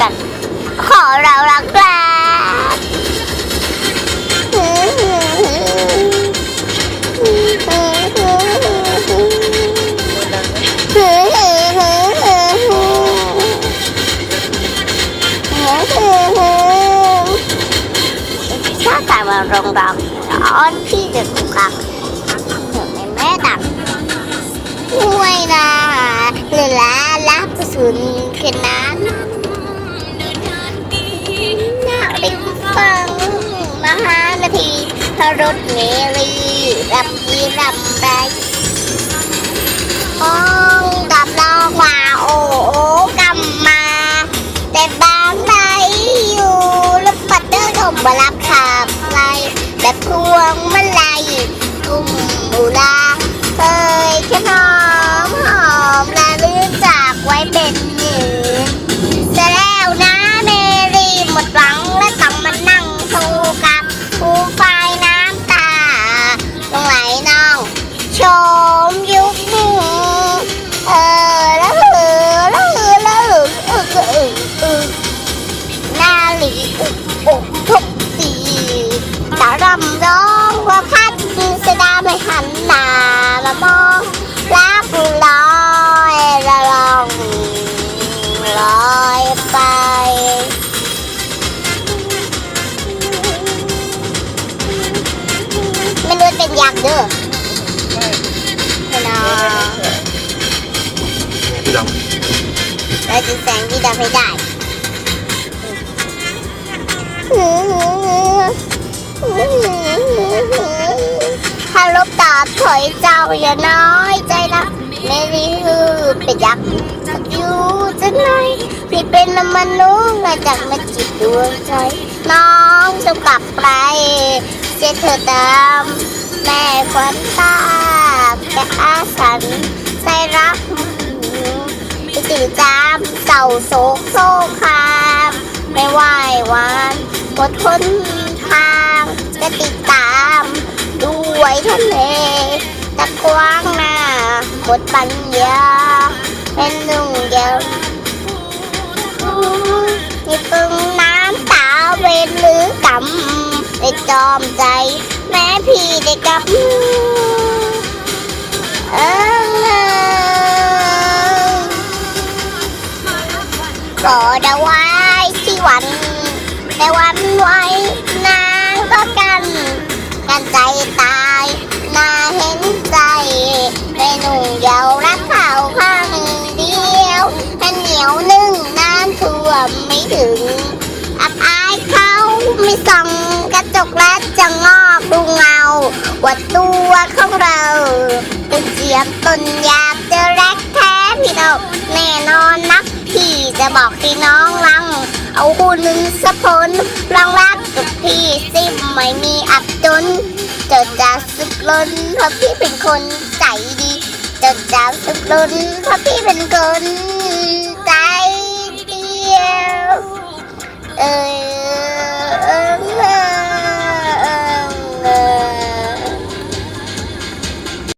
กัน ขอเรารักแร้ถ้าแต่มาโรงรักอ้อนพี่จะถูกกักเดี๋ยวแม่ดักห้วยนาหรือลาลับสุนขนาดน่ ฟังมหานาทีพระรถเมลีรับยีรับไปห้องดับดอกว่าโอ้โอกำมา แต่บางใดอยู่ล้วปัดเดินออกมารับขับไล่แบบพวงมาลัยกุมอุลาเคย ลอยไปไม่รู้เป็นยักษ์เด้อไม่นอพี่ดำเราจะแสงที่ดำให้ได้ถ้าลบตาถอยเจ้าอย่าน้อยใจนะไม่รี ฮือเป็นยักษ์สักอยู่จะไหนพี่เป็นมนุษย์มาจากมาจิตดวงใจน้องจะกลับไปเสียเธอตามแม่ควันตาแกอาสันใส่รักไปตื่นจามเศร้าโศกโศกคามไม่ไหววานหมดทนทางจะติดตามด้วยทะเลตะกว้างหน้าหมดปัญญา เป็นหนุ่งเดียวนี่ปึงน้ำตาเวนหรือกำได้จอมใจ แม่พี่ได้กลับเออก็ได้ไว้ที่วัน แต่วันไว้นางก็กัน กันใจตา ไม่ถึงอับอายเขาไม่ส่องกระจกและจะงอกดูเงาว่าตัวของเราเป็นเจียมตนอยากจะรักแท้พี่เราแน่นอนนักพี่จะบอกให้น้องรัง เอาหุ่นสะพลรองรักกับพี่สิไม่มีอับจนเจะจะสุดล้นเพราะพี่เป็นคนใจดีเจะจะสุดล้นเพราะพี่เป็นคน เออ